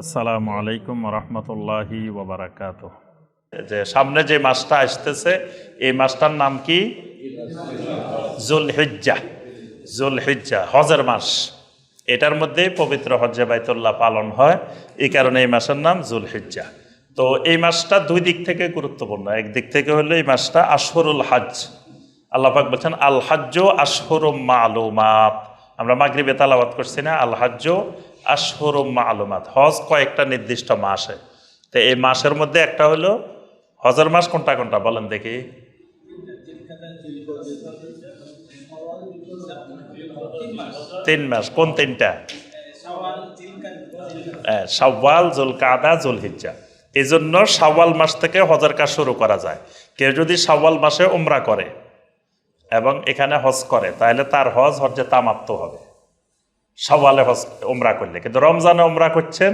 আসসালামু আলাইকুম রহমতুল্লাহি ওবরাকাত যে সামনে যে মাসটা আসতেছে, এই মাসটার নাম কি? জুল হিজ্জা জুল হিজ্জা হজের মাস। এটার মধ্যে পবিত্র হজ্জে বাইতুল্লাহ পালন হয়। এই কারণে এই মাসের নাম জুল হিজ্জা তো এই মাসটা দুই দিক থেকে গুরুত্বপূর্ণ। একদিক থেকে হলো এই মাসটা আশহরুল হাজ আল্লাপাক বলছেন, আল হাজ্য আশহর মালুমাত। আমরা মাগরিবে তালাবাদ করছি না, আল হাজ্য আশহর মালুমাত হজ কয়েকটা নির্দিষ্ট মাসে। তো এই মাসের মধ্যে একটা হলো হজের মাস কোনটা কোনটা বলেন দেখি। তিন মাস কোন তিনটা? হ্যাঁ, শাওয়াল জুল কাদা জুল হিজ্জা এই জন্য সাওয়াল মাস থেকে হজের কাজ শুরু করা যায়। কেউ যদি শাওয়াল মাসে উমরা করে এবং এখানে হজ করে তাহলে তার হজ হজ্জে তামাত্ম হবে। সওয়ালে হজ উমরা করলে। কিন্তু রমজানে উমরা করছেন,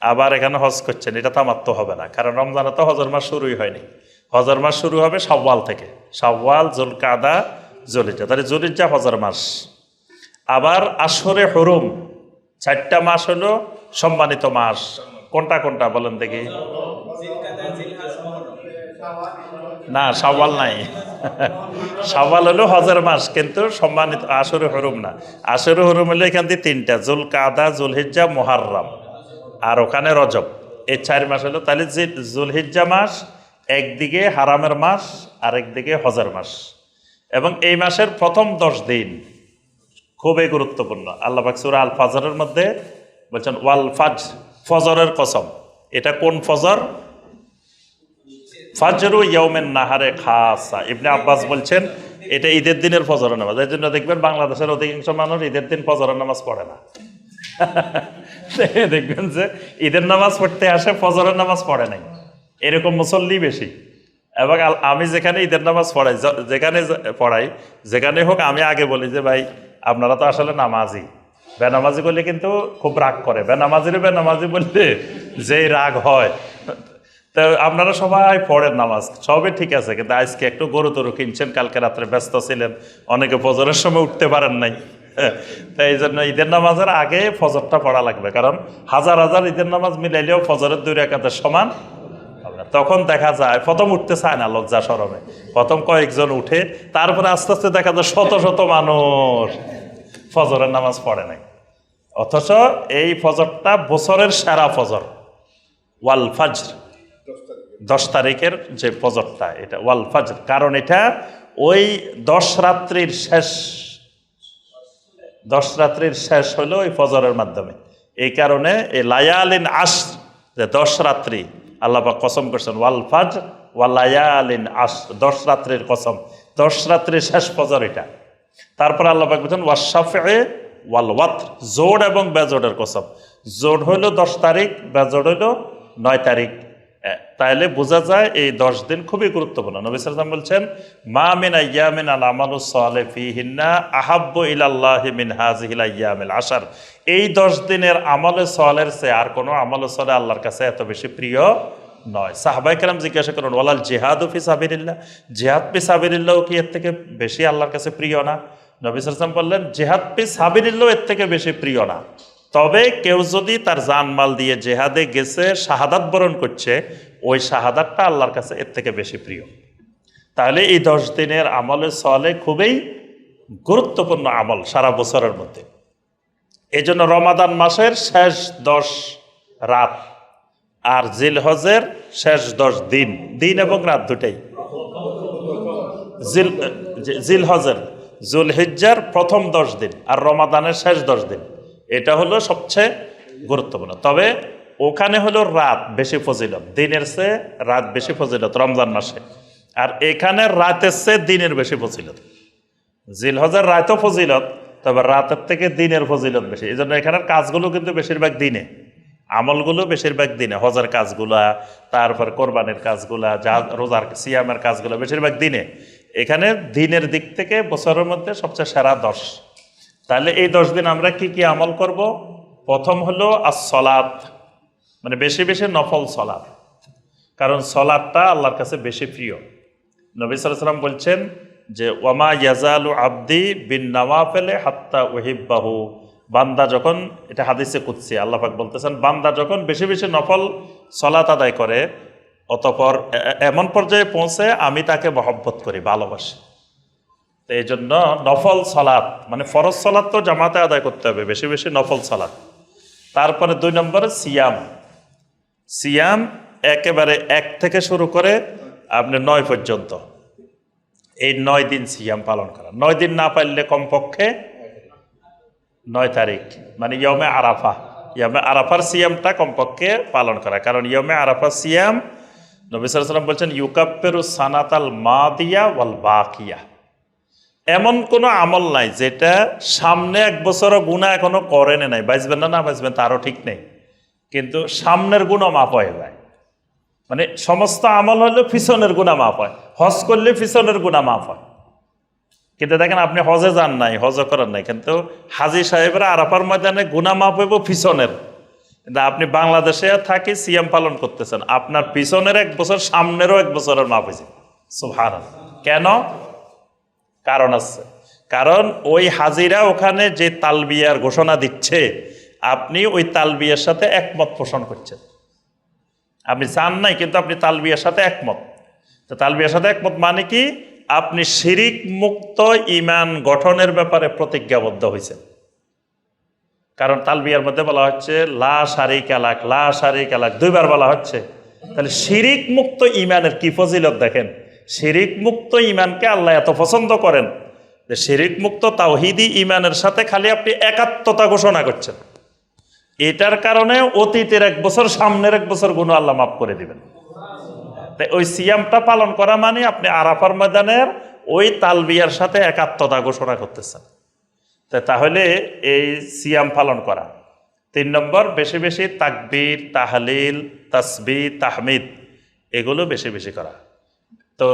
আবার এখানে হজ করছেন, এটা তামাত্ম হবে না। কারণ রমজানে তো হজর মাস শুরুই হয়নি। হজর মাস শুরু হবে সওয়াল থেকে। সওয়াল জুল কাদা জলিজা। তাহলে জলিজা হজর মাস। আবার আসরে হরুম, চারটা মাস হলো সম্মানিত মাস। কোনটা কোনটা বলেন দেখি। না সাওয়াল নাই। সাওয়াল হলো হজের মাস, কিন্তু সম্মানিত আসরে হরুম না। আসরে হরুম হলো এখান দিয়ে তিনটা জুল কাদা জুলহিজ্জা, মোহাররাম। আর ওখানে রজব। এই চার মাস হলো, তাহলে যে জুলহিজ্জা মাস, একদিকে হারামের মাস আর একদিকে হজের মাস। এবং এই মাসের প্রথম দশ দিন খুবই গুরুত্বপূর্ণ। আল্লাহ বাকসুরা আল ফাজরের মধ্যে বলছেন ওয়াল ফাজ ফজরের কসম। এটা কোন ফজর? ফাজরু ইয়ৌমেন নাহারে খাসা। ইবনে আব্বাস বলছেন, এটা ঈদের দিনের ফজরের নামাজ। এই জন্য দেখবেন বাংলাদেশের অধিকাংশ মানুষ ঈদের দিন ফজরের নামাজ পড়ে না। দেখবেন যে ঈদের নামাজ পড়তে আসে, ফজরের নামাজ পড়ে নাই। এরকম মুসল্লি বেশি। এবং আমি যেখানে ঈদের নামাজ পড়াই যেখানে পড়াই, যেখানে হোক আমি আগে বলি যে, ভাই, আপনারা তো আসলে নামাজি। বেনামাজি করলে কিন্তু খুব রাগ করে। বেনামাজির বেনামাজি বললে যেই রাগ হয়। তো আপনারা সবাই পড়েন নামাজ, সবই ঠিক আছে, কিন্তু আজকে একটু গরু তরু কিনছেন, কালকে রাত্রে ব্যস্ত ছিলেন, অনেকে ফজরের সময় উঠতে পারেন নাই। তো এই জন্য ঈদের নামাজের আগে ফজরটা পড়া লাগবে, কারণ হাজার হাজার ঈদের নামাজ মিলাইলেও ফজরের দুই রেখাতের সমান তখন দেখা যায়, প্রথম উঠতে চায় না লজ্জা সরমে। প্রথম কয়েকজন উঠে, তারপরে আস্তে আস্তে দেখা যায় শত শত মানুষ ফজরের নামাজ পড়ে নাই। অথচ এই ফজরটা বছরের সেরা ফজর, ওয়াল ফাজর। দশ তারিখের যে ফজরটা, এটা ওয়াল ফাজর। কারণ এটা ওই দশ রাত্রির শেষ, দশ রাত্রির শেষ হলো ওই ফজরের মাধ্যমে। এই কারণে এই লায়ালিন আস যে দশ রাত্রি আল্লাহবা কসম করছেন, ওয়াল ফাজ ওয়াল লায়ালিন আস দশ রাত্রির কসম, দশ রাত্রির শেষ ফজর এটা। তারপর আল্লাহবাক বলছেন ওয়াশাফে ওয়াল ওয়াত জোড এবং বেজোডের কসম। জোড হইল দশ তারিখ, বেজোড হইল নয় তারিখ। এ, তাইলে বোঝা যায় এই দশ দিন খুবই গুরুত্বপূর্ণ। নবী সাল্লাম বলছেন মা মিন আয়ামিন আল আমালু সালে ফিহিন্না আহাব্ব ইলাল্লাহ মিন হাজিহিল আয়ামিল আশার। এই দশ দিনের আমলে সলের সে আর কোনো আমলে সলে আল্লাহর কাছে এত বেশি প্রিয় নয়। সাহাবাই কেরাম জিজ্ঞাসা করুন ওয়ালাল জেহাদ ফি সাবিরিল্লাহ জেহাদ পি সাবিরিল্লাহ কি এর থেকে বেশি আল্লাহর কাছে প্রিয় না? নবী সাল্লাম বললেন জেহাদ পি সাবিরিল্লাহ এর থেকে বেশি প্রিয় না। তবে কেউ যদি তার জানমাল দিয়ে জেহাদে গেছে, শাহাদাত বরণ করছে, ওই শাহাদাতটা আল্লাহর কাছে এর থেকে বেশি প্রিয়। তাহলে এই দশ দিনের আমলে সলে খুবই গুরুত্বপূর্ণ আমল সারা বছরের মধ্যে। এই জন্য রমাদান মাসের শেষ দশ রাত আর জিলহজের শেষ দশ দিন দিন এবং রাত দুটাই। জিল জিলহজের, জুলহিজ্জার প্রথম দশ দিন আর রমাদানের শেষ দশ দিন। এটা হলো সবচেয়ে গুরুত্বপূর্ণ। তবে ওখানে হলো রাত বেশি ফজিলত, দিনের চেয়ে রাত বেশি ফজিলত রমজান মাসে। আর এখানে রাতের চেয়ে দিনের বেশি ফজিলত। জিলহজের রাতও ফজিলত, তবে রাতের থেকে দিনের ফজিলত বেশি। এই জন্য এখানের কাজগুলো কিন্তু বেশিরভাগ দিনে। আমলগুলো বেশিরভাগ দিনে। হজের কাজগুলা, তারপর কোরবানির কাজগুলা, যা রোজার সিয়ামের কাজগুলো বেশিরভাগ দিনে। এখানে দিনের দিক থেকে বছরের মধ্যে সবচেয়ে সেরা দশ। তাহলে এই দশ দিন আমরা কি কি আমল করব? প্রথম হলো সলাদ মানে বেশি বেশি নফল সলাদ কারণ সলাদটা আল্লাহর কাছে বেশি প্রিয়। নবী সাল্লাম বলছেন যে, ওয়ামা ইয়াজালু আব্দি বিন নওয়াফেলে হাত্তা ওহিব্বাহু বান্দা যখন, এটা হাদিসে কুৎসি আল্লাহাক বলতেছেন, বান্দা যখন বেশি বেশি নফল সলাত আদায় করে, অতপর এমন পর্যায়ে পৌঁছে আমি তাকে মহব্বত করি, ভালোবাসি। তো এই জন্য নফল সলাৎ মানে ফরজ সলাৎ তো জামাতে আদায় করতে হবে, বেশি বেশি নফল সলাৎ তারপরে দুই নম্বরে সিয়াম। সিয়াম একেবারে এক থেকে শুরু করে আপনি নয় পর্যন্ত। এই নয় দিন সিয়াম পালন করা। নয় দিন না পারলে কমপক্ষে নয় তারিখ মানে ইয়মে আরাফা। ইয়মে আরাফার সিয়ামটা কমপক্ষে পালন করা। কারণ ইয়মে আরাফা সিয়াম নবী সাল্লাম বলছেন ইউকাপ্পেরু সানাতাল মাদিয়া ওয়াল বাকিয়া। এমন কোনো আমল নাই যেটা সামনে এক বছরও গুণা এখনও করেনে নাই। বাঁচবেন না না বাঁচবেন তারও ঠিক নেই। কিন্তু সামনের গুণও মাপ হয়ে যায়। মানে সমস্ত আমল হলে পিছনের গুণা মাপ হয়। হজ করলে পিছনের গুণা মাপ হয়। কিন্তু দেখেন আপনি হজে যান নাই হজ করেন নাই, কিন্তু হাজি সাহেবরা আরাফার ময়দানে গুণা মাপ হইব পিছনের। কিন্তু আপনি বাংলাদেশে থাকি সিএম পালন করতেছেন। আপনার পিছনের এক বছর, সামনেরও এক বছরের মাপ হয়েছে সুভার কেন? কারণ আছে। কারণ ওই হাজিরা ওখানে যে তালবিয়ার ঘোষণা দিচ্ছে, আপনি ওই তালবিয়ার সাথে একমত পোষণ করছেন। আপনি চান নাই, কিন্তু আপনি তালবিয়ার সাথে একমত। তো তালবিয়ার সাথে একমত মানে কি? আপনি শিরিক মুক্ত ইমান গঠনের ব্যাপারে প্রতিজ্ঞাবদ্ধ হয়েছেন কারণ তালবিয়ার মধ্যে বলা হচ্ছে, লা শারিক এলাক লা শারিক এলাক দুইবার বলা হচ্ছে। তাহলে শিরিক মুক্ত ইমানের কি ফজিলত দেখেন? শিরিক মুক্ত ইমানকে আল্লাহ এত পছন্দ করেন যে শিরিক মুক্ত তাওহিদি ইমানের সাথে খালি আপনি একাত্মতা ঘোষণা করছেন। এটার কারণে অতীতের এক বছর, সামনের এক বছর গুণ আল্লাহ মাফ করে দিবেন। তাই ওই সিয়ামটা পালন করা মানে আপনি আরাফার ময়দানের ওই তালবিয়ার সাথে একাত্মতা ঘোষণা করতেছেন। তা তাহলে এই সিয়াম পালন করা। তিন নম্বর, বেশি বেশি তাকবীর, তাহলিল তাসবি তাহমিদ, এগুলো বেশি বেশি করা। তো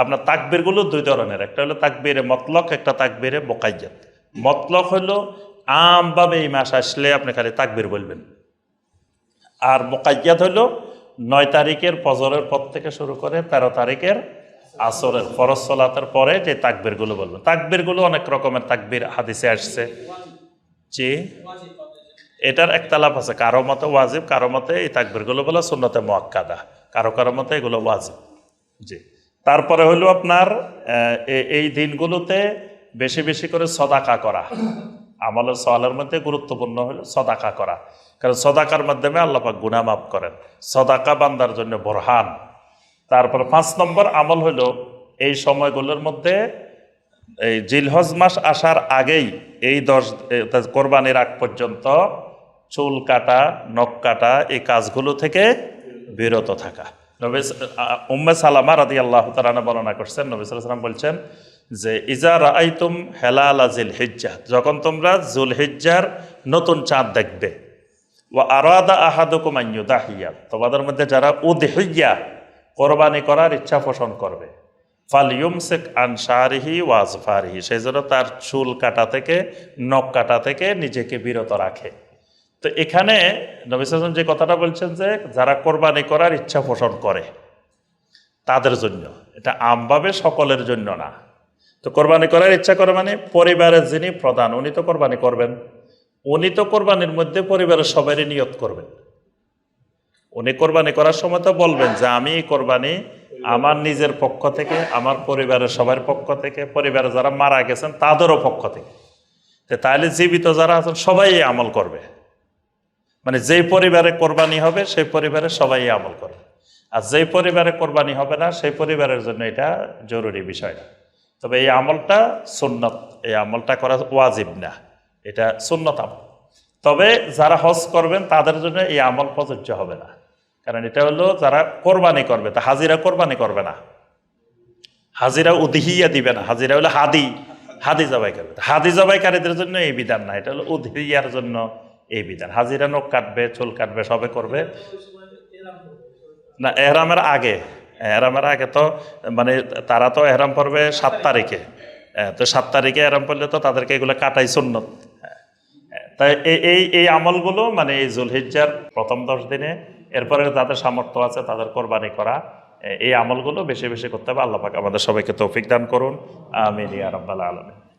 আপনার তাকবীরগুলো দুই ধরনের, একটা হলো তাকবীরে মতলক, একটা তাকবীরে মোকাইয়াত মতলক হলো আমভাবে এই মাস আসলে আপনি খালি তাকবির বলবেন। আর মোকাইয়াত হলো নয় তারিখের ফজরের পর থেকে শুরু করে তেরো তারিখের আসরের, ফরজ সলাতের পরে যে তাকবীরগুলো বলবেন। তাকবীরগুলো অনেক রকমের তাকবির হাদিসে আসছে। জি। এটার একতালাপ আছে, কারও মতে ওয়াজিব, কারও মতে এই তাকবীরগুলো বলে সুন্নতে মোয়াক্কাদা কারও কারও মতে এগুলো ওয়াজিব। জি। তারপরে হলো আপনার এই দিনগুলোতে বেশি বেশি করে সদাকা করা। আমলের সওয়ালের মধ্যে গুরুত্বপূর্ণ হলো সদাকা করা। কারণ সদাকার মাধ্যমে আল্লাপাক গুণা মাফ করেন। সদাকা বান্দার জন্য বরহান। তারপর পাঁচ নম্বর আমল হলো এই সময়গুলোর মধ্যে এই জিলহজ মাস আসার আগেই এই দশ কোরবানির আগ পর্যন্ত চুল কাটা, নখ কাটা এই কাজগুলো থেকে বিরত থাকা। নবী উম্মে সালামা রাদি আল্লাহ তালানা বর্ণনা করছেন, নবী সাল্লাম বলছেন যে, ইজা রাআইতুম হেলাল জিল হিজ্জা যখন তোমরা জুল হিজ্জার নতুন চাঁদ দেখবে ও আরাদা আহাদুকুম আইয়ুদাহিয়া তোমাদের মধ্যে যারা উদহিয়া কোরবানি করার ইচ্ছা পোষণ করবে ফালিউমসেক আনসারিহি ওয়াজফারিহি সেই জন্য তার চুল কাটা থেকে, নখ কাটা থেকে নিজেকে বিরত রাখে। তো এখানে নবী যে কথাটা বলছেন যে, যারা কোরবানি করার ইচ্ছা পোষণ করে, তাদের জন্য। এটা আমভাবে সকলের জন্য না। তো কোরবানি করার ইচ্ছা করে মানে পরিবারের যিনি প্রধান, উনি তো কোরবানি করবেন। উনি তো কোরবানির মধ্যে পরিবারের সবারই নিয়ত করবেন। উনি কোরবানি করার সময় তো বলবেন যে, আমি কোরবানি আমার নিজের পক্ষ থেকে, আমার পরিবারের সবার পক্ষ থেকে, পরিবারে যারা মারা গেছেন তাদেরও পক্ষ থেকে। তাহলে জীবিত যারা আছেন সবাই আমল করবে। মানে যেই পরিবারে কোরবানি হবে, সেই পরিবারে সবাই আমল করবে। আর যেই পরিবারে কোরবানি হবে না, সেই পরিবারের জন্য এটা জরুরি বিষয় না। তবে এই আমলটা সুন্নত, এই আমলটা করা ওয়াজিব না। এটা সুন্নত আমল। তবে যারা হজ করবেন, তাদের জন্য এই আমল প্রযোজ্য হবে না। কারণ এটা হলো যারা কোরবানি করবে, তা হাজিরা কোরবানি করবে না। হাজিরা উদহিয়া দিবে না। হাজিরা হলো হাদি হাদি জবাই করবে। হাদি জবাইকারীদের জন্য এই বিধান না। এটা হলো উদহিয়ার জন্য এই বিধান। হাজিরা নখ কাটবে, চুল কাটবে, সবে করবে। না, এহরামের আগে এহরামের আগে তো মানে তারা তো এহরাম পড়বে সাত তারিখে। তো সাত তারিখে এহরাম পড়লে তো তাদেরকে এগুলো কাটাই সুন্নত। তাই এই- এই আমলগুলো মানে এই জুলহিজ্জার প্রথম দশ দিনে, এরপরে যাদের সামর্থ্য আছে তাদের কোরবানি করা এই আমলগুলো বেশি বেশি করতে হবে। আল্লাহ পাক আমাদের সবাইকে তৌফিক দান করুন। আমিন ইয়া রাব্বাল আলামিন।